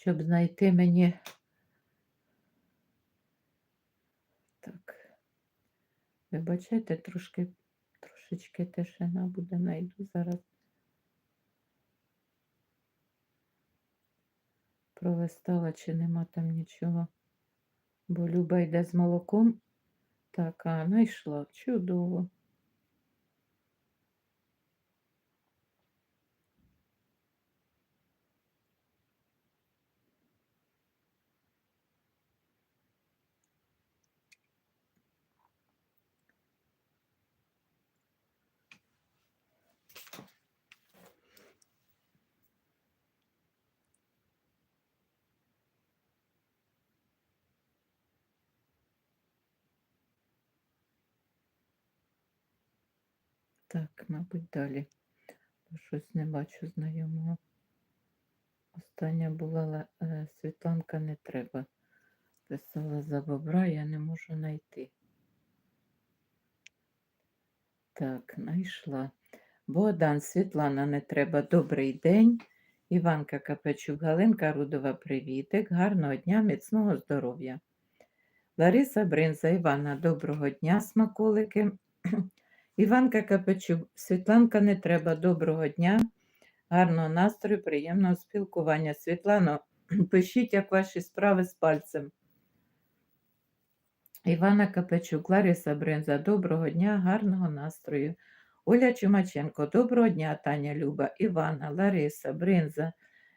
щоб знайти мені. Так. Вибачайте, трошки, трошечки тишина буде, найду зараз. Пролистала, чи нема там нічого. Бо Люба йде з молоком. Так, а знайшла. Чудово. Так, мабуть, далі. Щось не бачу знайомого. Остання була е, Світланка не треба. Писала за бобра, я не можу знайти. Так, знайшла. Богдан, Світлана не треба. Добрий день. Іванка Капечук, Галинка Рудова, привітик. Гарного дня, міцного здоров'я. Лариса Бринза, Івана, доброго дня, смаколики. Іванка Капечук, Світланка не треба, доброго дня, гарного настрою, приємного спілкування. Світлано, пишіть, як ваші справи з пальцем. Івана Капечук, Лариса Бринза, доброго дня, гарного настрою. Оля Чумаченко, доброго дня, Таня Люба, Івана, Лариса, Бринза,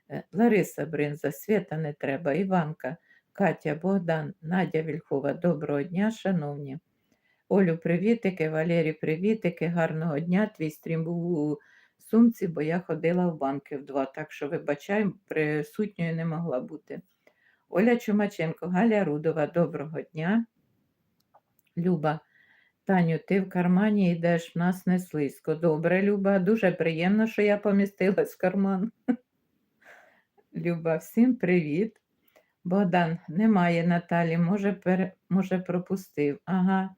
е, Лариса Бринза, Свята не треба, Іванка, Катя, Богдан, Надя Вільхова, доброго дня, шановні. Олю, привітики, Валері, привітики, гарного дня. Твій стрім був у сумці, бо я ходила в банки в два, так що вибачай, присутньою не могла бути. Оля Чумаченко, Галя Рудова, доброго дня. Люба, Таню, ти в кармані йдеш, в нас не слизько. Добре, Люба, дуже приємно, що я помістилась в карман. Люба, всім привіт. Богдан, немає Наталі, може, пере... може пропустив. Ага.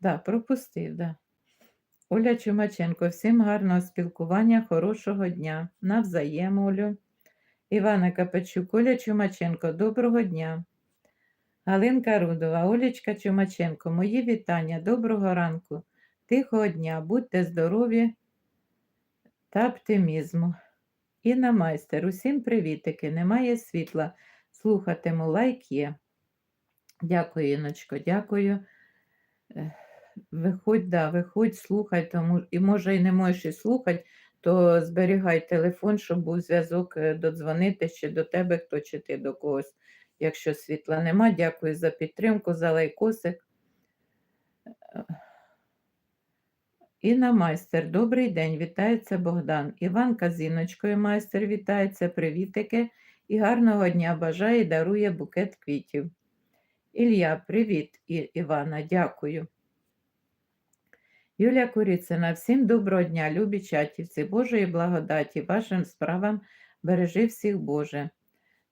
Да, пропустив, да. Оля Чумаченко, всім гарного спілкування, хорошого дня. Навзаєм, Олю. Івана Капачук, Оля Чумаченко, доброго дня. Галинка Рудова, Олечка Чумаченко, мої вітання, доброго ранку, тихого дня, будьте здорові та оптимізму. Інна майстер, усім привітики, немає світла. Слухатиму, лайк є. Дякую, Іночко, дякую. Виходь, да, виходь, слухай, тому і може і не можеш і слухати, то зберігай телефон, щоб був зв'язок е, додзвонити чи до тебе, хто чи ти до когось. Якщо світла нема, дякую за підтримку, за лайкосик. Інна майстер, добрий день, вітається Богдан. Іванка з Іночкою майстер вітається, привітики і гарного дня бажає і дарує букет квітів. Ілля, привіт, Івана, дякую. Юлія Куріцина, всім доброго дня, любі чатівці, Божої благодаті, вашим справам бережи всіх Боже.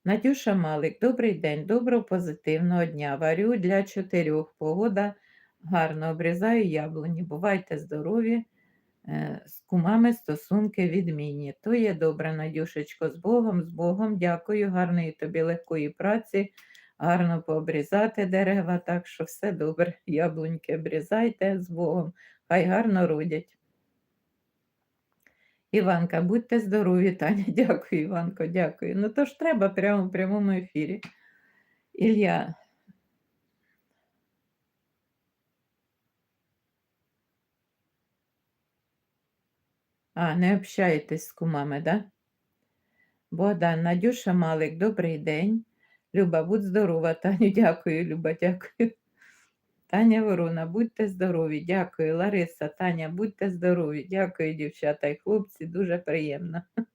Надюша Малик, добрий день, доброго позитивного дня. Варю для чотирьох. Погода гарно, обрізаю яблуні. Бувайте здорові, е, з кумами стосунки відмінні. То є добре, Надюшечко, з Богом, з Богом. Дякую, гарної тобі легкої праці, гарно пообрізати дерева, так що все добре. Яблуньки обрізайте з Богом, хай гарно родять. Іванка, будьте здорові, Таня. Дякую, Іванко, дякую. Ну то ж треба прямо в прямому ефірі. Ілля. А, не общаєтесь з кумами, да? Богдан, Надюша Малик, добрий день. Люба, будь здорова, Таню, дякую, Люба, дякую. Таня Ворона, будьте здорові, дякую. Лариса, Таня, будьте здорові, дякую, дівчата і хлопці, дуже приємно.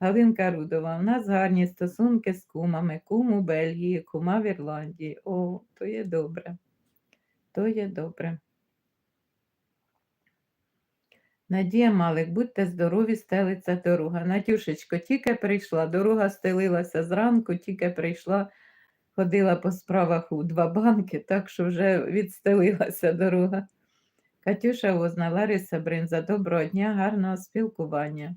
Галинка Рудова, у нас гарні стосунки з кумами, кум у Бельгії, кума в Ірландії. О, то є добре. То є добре. Надія Малик, будьте здорові, стелиться дорога. Надюшечко, тільки прийшла, дорога стелилася зранку, тільки прийшла, ходила по справах у два банки, так що вже відстелилася дорога. Катюша узнала Лариса Бринза, доброго дня, гарного спілкування.